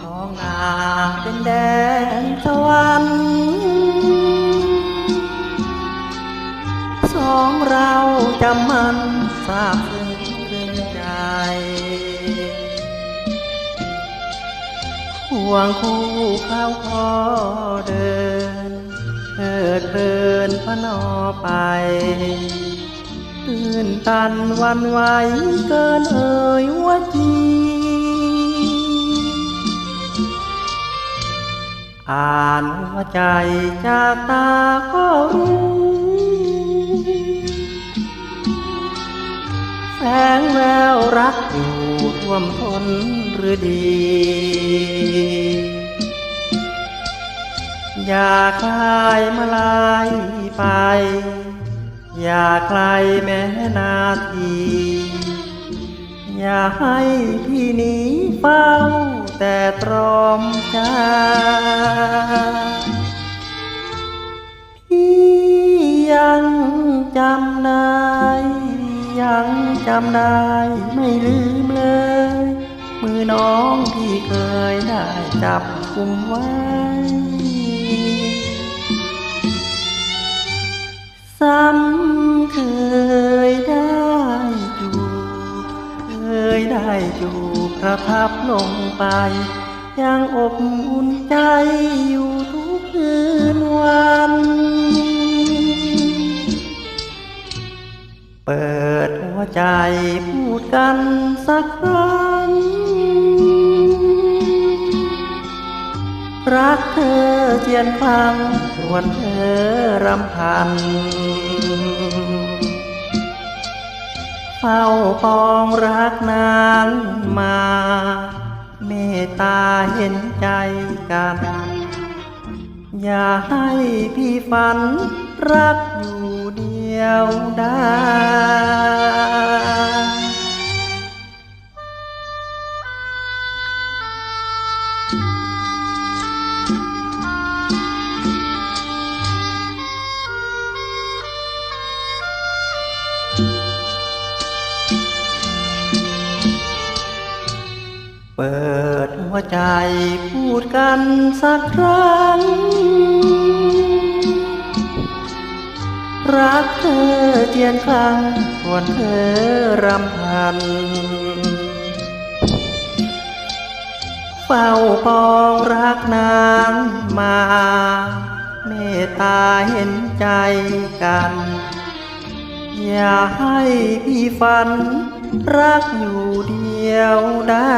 ท้องนาเป็นแดนสวรรค์สองเราจะมันสาบึ้งเรื่งใจ ห่วงคู่ข้าวขอเดินเดิเดินพนอไปตื่นตันวันไหวเกินเอ่ยว่าจีานหัวใจจากตาก็รู้แสงแววรักอยู่ท่วมทนหรือดี อย่าคลายมาลายไป อย่าไกลแม้นาที อย่าให้พี่หนี้เฝ้า แต่ตรอมใจพี่ยังจำได้ยังจำได้ไม่ลืมเลย มือน้องที่เคยได้จับกุมไว้ ซ้ำเคยได้อยู่เคยได้อยู่ ประทับลงไป ยังอบอุ่นใจอยู่ทุกคืนวัน เปิดหัวใจพูดกันสักครั้ง รักเธอเจียนคลังส่วนเธอรำพันเฝ้าปองรักนานมา เมตตาเห็นใจกัน อย่าให้พี่ฝันรักอยู่เดียวได้ เปิดหัวใจพูดกันสักครั้ง รักเธอเจียนคลังส่วนเธอรำพัน เฝ้าปองรักนานมา เมตตาเห็นใจกัน อย่าให้พี่ฝัน รักอยู่เดียวได้